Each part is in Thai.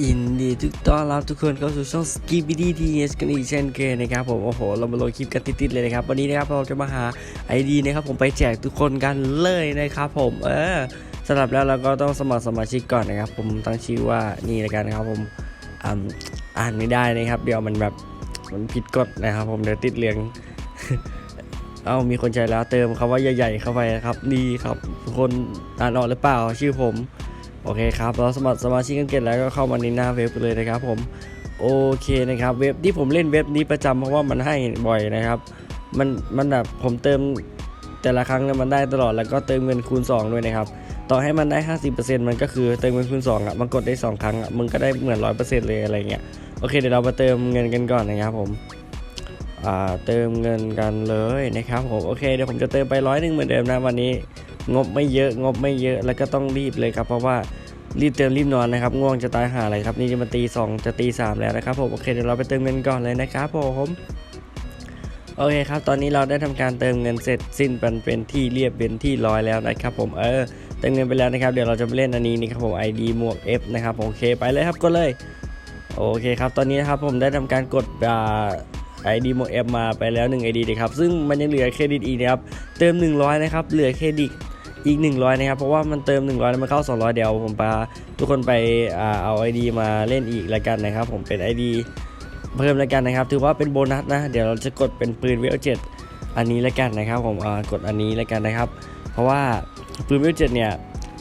ยินดีทุกต้อนรับทุกคนเข้าสู่ช่อง s k i p ี d t s กันอีกเช่นเคยนะครับผมโอ้โหเรามาลงคลิปกันติดๆเลยนะครับวันนี้นะครับเราจะมาหา ID นะครับผมไปแจกทุกคนกันเลยนะครับผมเออสำหรับแล้วเราก็ต้องสมัครสมาชิกก่อนนะครับ ผมตั้งชื่อว่านี่ล้วกันนะครับผมอ่าอ่านไม่ได้นะครับ เดี๋ยวมันแบบมันผิดกฎนะครับ ผมเดี๋ยวติดเหลืองเอ้ามีคนใจแล้วเติมคำว่าใหญ่ ๆ เข้าไปนะครับดีครับทุกคนอ่านออกหรือเปล่าชื่อผม โอเคครับเราสมัครสมาชิกกันเก็ตแล้วก็เข้ามาในหน้าเว็บเลยนะครับผมโอเคนะครับเว็บที่ผมเล่นเว็บนี้ประจำเพราะว่ามันให้บ่อยนะครับ มันมันแบบผมเติมแต่ละครั้งเนี่ยมันได้ตลอดแล้วก็เติมเงินคูณ 2 ด้วยนะครับ ต่อให้มันได้ 50%มันก็คือเติมเงินคูณ2อะมันกดได้ 2 ครั้งอะมึงก็ได้เหมือน 100%เลยอะไรเงี้ยโอเคเดี๋ยวเรามาเติมเงินกันก่อนนะครับผมอ่าเติมเงินกันเลยนะครับผมโอเคเดี๋ยวผมจะเติมไปร้อยหนึ่งเหมือนเดิมนะวันนี้ งบไม่เยอะ งบไม่เยอะแล้วก็ต้องรีบเลยครับ เพราะว่ารีบเติมรีบนอนนะครับง่วงจะตายหาอะไรครับ นี่จะมาตีสองจะตีสามแล้วนะครับผมโอเคเดี๋ยวเราไปเติมเงินก่อนเลยนะครับผมโอเคครับ ตอนนี้เราได้ทำการเติมเงินเสร็จสิ้นเป็นเป็นที่เรียบเป็นที่ร้อยแล้วนะครับผมเออเติมเงินไปแล้วนะครับ เดี๋ยวเราจะไปเล่นอันนี้นี่ครับผม ID หมวก F นะครับโอเคไปเลยครับก็เลยโอเคครับ ตอนนี้นะครับผมได้ทำการกดอ่า ID หมวก F มาไปแล้ว1 ID นะครับ ซึ่งมันยังเหลือเครดิตอีกนะครับ เติม 100 นะครับ เหลือเครดิต อีก 100 นะครับ เพราะว่ามันเติม 100 แล้วมันเข้า 200 เดี๋ยวผมพาทุกคนไปอ่าเอา ID มาเล่นอีกแล้วกันนะครับ ผมเป็น ID เพิ่มแล้วกันนะครับ ถือว่าเป็นโบนัสนะ เดี๋ยวเราจะกดเป็นปืนเวลเจ็ดอันนี้แล้วกันนะครับ ผมกดอันนี้แล้วกันนะครับ เพราะว่าปืนเวลเจ็ดเนี่ย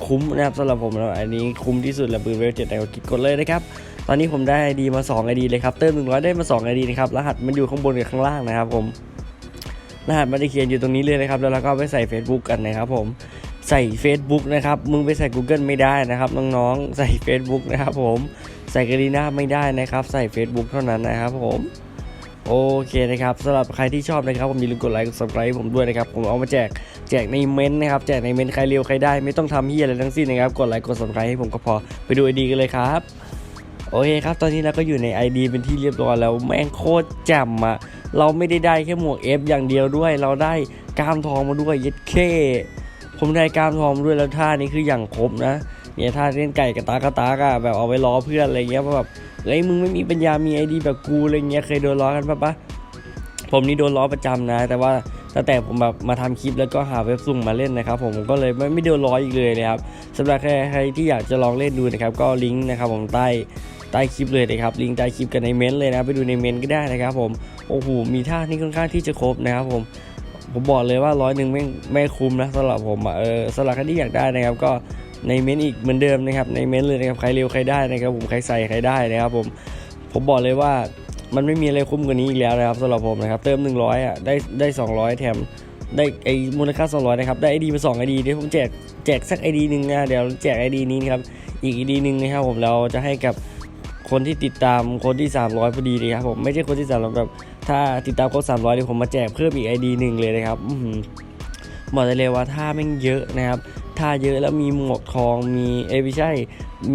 คุ้มนะครับสำหรับผมแล้วอันนี้คุ้มที่สุดแล้วปืนเวลเจ็ดนะครับกดเลยนะครับตอนนี้ผมได้ ID มา2 ID เลยครับเติม100 ได้มา2 ID นะครับรหัสมันอยู่ข้างบนกับข้างล่างนะครับผมรหัสมันจะเขียนอยู่ตรงนี้เลยนะครับ แล้วเราก็ไปใส่ Facebook กันนะครับผม ใส่ Facebook นะครับ มึงไปใส่ Google ไม่ได้นะครับน้องๆ ใส่ Facebook นะครับผม ใส่กรีน่าไม่ได้นะครับ ใส่ Facebook เท่านั้นนะครับผม โอเคนะครับสำหรับใครที่ชอบนะครับผมอย่าลืมกดไลค์กด subscribe ผมด้วยนะครับ ผมเอามาแจกแจกในเม้นต์นะครับแจกในเม้นต์ใครเร็วใครได้ไม่ต้องทำเฮียอะไรทั้งสิ้นนะครับกดไลค์กด subscribe ให้ผมก็พอไปดูไอดีกันเลยครับ โอเคครับ ตอนนี้เราก็อยู่ใน ID เป็นที่เรียบร้อยแล้วแม่งโคตรแจ่มอะเราไม่ได้ได้แค่หมวก F อย่างเดียวด้วย เราได้กล้ามทองมาด้วยเย็ดเค ผมได้กล้ามทองมด้วยแล้วท่านี้คืออย่างครบนะเนี่ยท่าเล่นไก่กระตากกระตากอะแบบเอาไว้ล้อเพื่อนอะไรเงี้ยเพราะแบบเฮ้ยมึงไม่มีปัญญามีไอดีแบบกูอะไรเงี้ยเคยโดนล้อกันปะปะผมนี่โดนล้อประจำนะ แต่ว่าตั้งแต่ผมแบบมาทำคลิปแล้วก็หาเว็บสุ่มมาเล่นนะครับผมก็เลยไม่ไม่โดนล้ออีกเลยนะครับสำหรับใครใครที่อยากจะลองเล่นดูนะครับก็ลิงก์นะครับผมใต้ใต้คลิปเลยนะครับลิงก์ใต้คลิปกันในเมนต์เลยนะไปดูในเมนต์ก็ได้นะครับผมโอ้โหมีท่านี่ค่อนข้างที่จะครบนะครับผม ผมบอกเลยว่าร้อยหนึ่งไม่ไม่คุ้มนะสำหรับผมอะเออสำหรับใครที่อยากได้นะครับ ก็ในเม้นต์อีกเหมือนเดิมนะครับ ในเม้นต์เลยนะครับใครเร็วใครได้นะครับผมใครใส่ใครได้นะครับผมผมบอกเลยว่ามันไม่มีอะไรคุ้มกว่านี้อีกแล้วนะครับสำหรับผมนะครับ เติม 100อะได้ได้ 200 แถมได้ไอ้มูลค่า 200 นะครับ ได้ไอดีมา2ไอดีเดี๋ยวผมแจกแจกสักไอดีหนึ่งนะเดี๋ยวแจกไอดีนี้นะครับอีกไอดีหนึ่งนะครับผมเราจะให้กับคนที่ติดตามคนที่ 300พอดีเลยครับผมไม่ใช่คนที่300แบบ ถ้าติดตามครบ300เดี๋ยวผมมาแจกเพิ่มอีก ID หนึ่งเลยนะครับอื้อหือบอกได้เลยว่าท่าแม่งเยอะนะครับท่าเยอะแล้วมีหมวกทองมีเอ้ไม่ใช่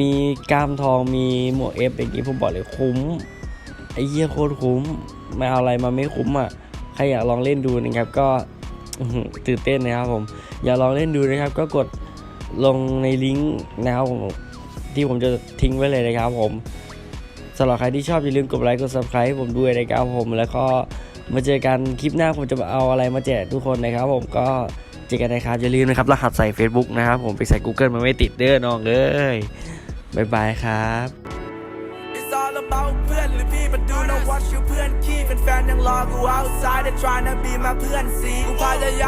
มีกล้ามทองมีหมวกเอฟอย่างงี้ผมบอกเลยคุ้มไอ้เหี้ยโคตรคุ้มไม่เอาอะไรมาไม่คุ้มอะใครอยากลองเล่นดูนะครับก็ตื่นเต้นนะครับผมอยากลองเล่นดูนะครับ ก็กดลงในลิงก์นะครับผมที่ผมจะทิ้งไว้เลยนะครับผม สำหรับใครที่ชอบอย่าลืมกดไลค์กด subscribe ให้ผมด้วยนะครับผมแล้วก็มาเจอกันคลิปหน้าผมจะเอาอะไรมาแจกทุกคนนะครับผมก็เจอกันนะครับอย่าลืมนะครับรหัสใส่ Facebook นะครับผมไปใส่ Google มันไม่ติดเด้อน้องเอ้ยบ๊ายบายครับ It's all about เพื่อนหรือพี่มาดูนะวัดชื่อเพื่อนขี้เป็นแฟนยังรอกู outside they tryna be my เพื่อนซีกูพยายาม